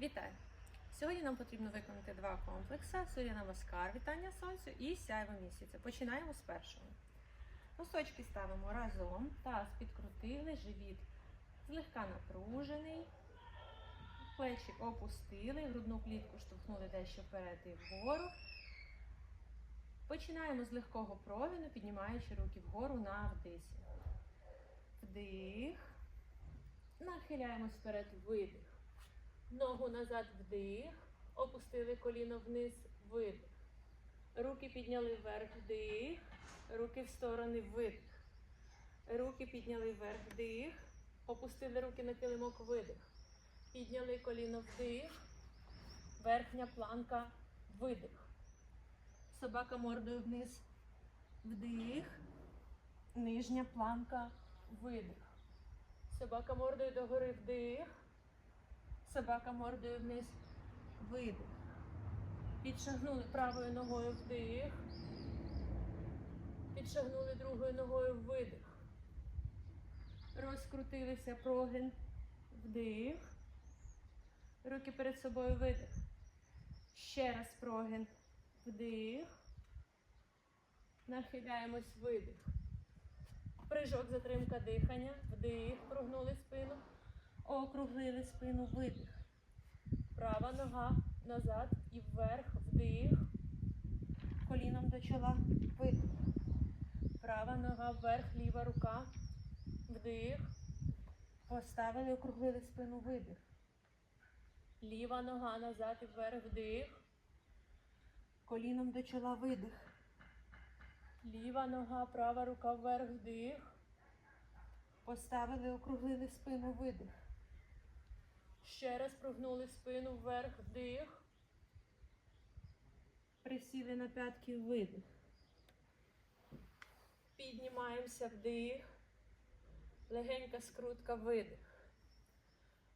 Вітаю! Сьогодні нам потрібно виконати два комплекси: Сурya Намаскар, вітання сонцю і сяйво місяця. Починаємо з першого. Носочки ставимо разом, таз підкрутили, живіт злегка напружений, плечі опустили, грудну клітку штовхнули дещо вперед і вгору. Починаємо з легкого провіну, піднімаючи руки вгору на вдисі. Вдих. Нахиляємось вперед, видих. Ногу назад вдих. Опустили коліно вниз, видих. Руки підняли вверх, вдих. Руки в сторони, видих. Руки підняли вверх, вдих. Опустили руки на килимок, видих. Підняли коліно вдих. Верхня планка, видих. Собака мордою вниз, вдих. Нижня планка, видих. Собака мордою догори вдих. Собака мордою вниз. Видих. Підшагнули правою ногою вдих. Підшагнули другою ногою видих. Розкрутилися прогин. Вдих. Руки перед собою видих. Ще раз прогин. Вдих. Нахиляємось видих. Прыжок, затримка дихання. Вдих. Прогнули спину. Округлили спину, видих. Права нога назад і вверх, вдих. Коліном до чола, видих. Права нога вверх, ліва рука. Вдих. Поставили, округлили спину, видих. Ліва нога назад і вверх, вдих. Коліном до чола, видих. Ліва нога, права рука вверх, вдих. Поставили, округлили спину, видих. Ще раз прогнули спину вверх, вдих. Присіли на п'ятки, видих. Піднімаємося, вдих. Легенька скрутка, видих.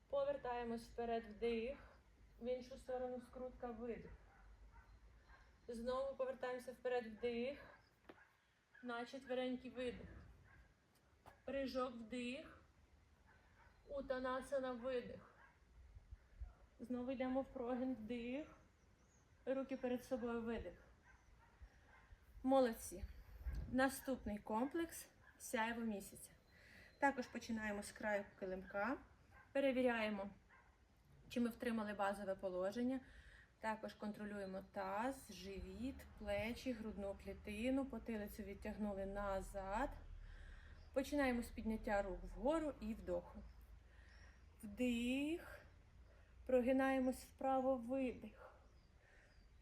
Повертаємось вперед, вдих. В іншу сторону скрутка, видих. Знову повертаємося вперед, вдих. На четверенький видих. Прыжок, вдих. Утанасана, видих. Знову йдемо в прогин, вдих. Руки перед собою, видих. Молодці. Наступний комплекс сяйво місяця. Також починаємо з краю килимка. Перевіряємо, чи ми втримали базове положення. Також контролюємо таз, живіт, плечі, грудну клітину, потилицю відтягнули назад. Починаємо з підняття рук вгору і вдоху. Вдих. Прогинаємось вправо, видих.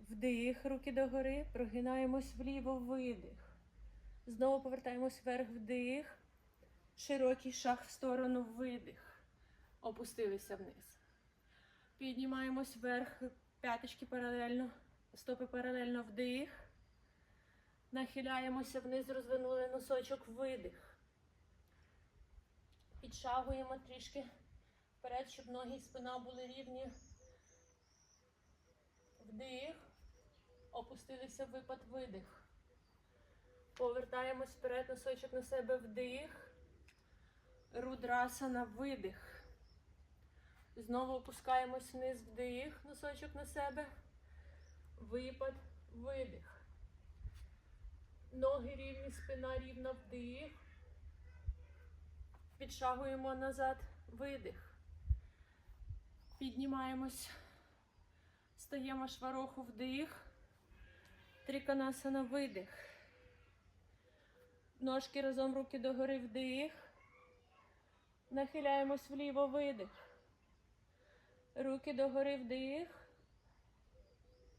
Вдих, руки догори, прогинаємось вліво, видих. Знову повертаємось вверх, вдих. Широкий шаг в сторону, видих. Опустилися вниз. Піднімаємось вверх, п'яточки паралельно, стопи паралельно, вдих. Нахиляємося вниз, розвинули носочок, видих. Підшагуємо трішки вперед, щоб ноги і спина були рівні. Вдих. Опустилися випад, видих. Повертаємось вперед, носочок на себе, вдих. Рудрасана, видих. Знову опускаємось вниз, вдих, носочок на себе. Випад, видих. Ноги рівні, спина рівна, вдих. Підшагуємо назад, видих. Піднімаємось. Стаємо швароху вдих. Триконасана видих. Ножки разом руки догори вдих. Нахиляємось вліво видих. Руки догори вдих.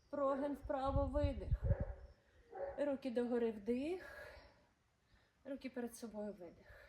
Прогин вправо видих. Руки догори вдих. Руки перед собою видих.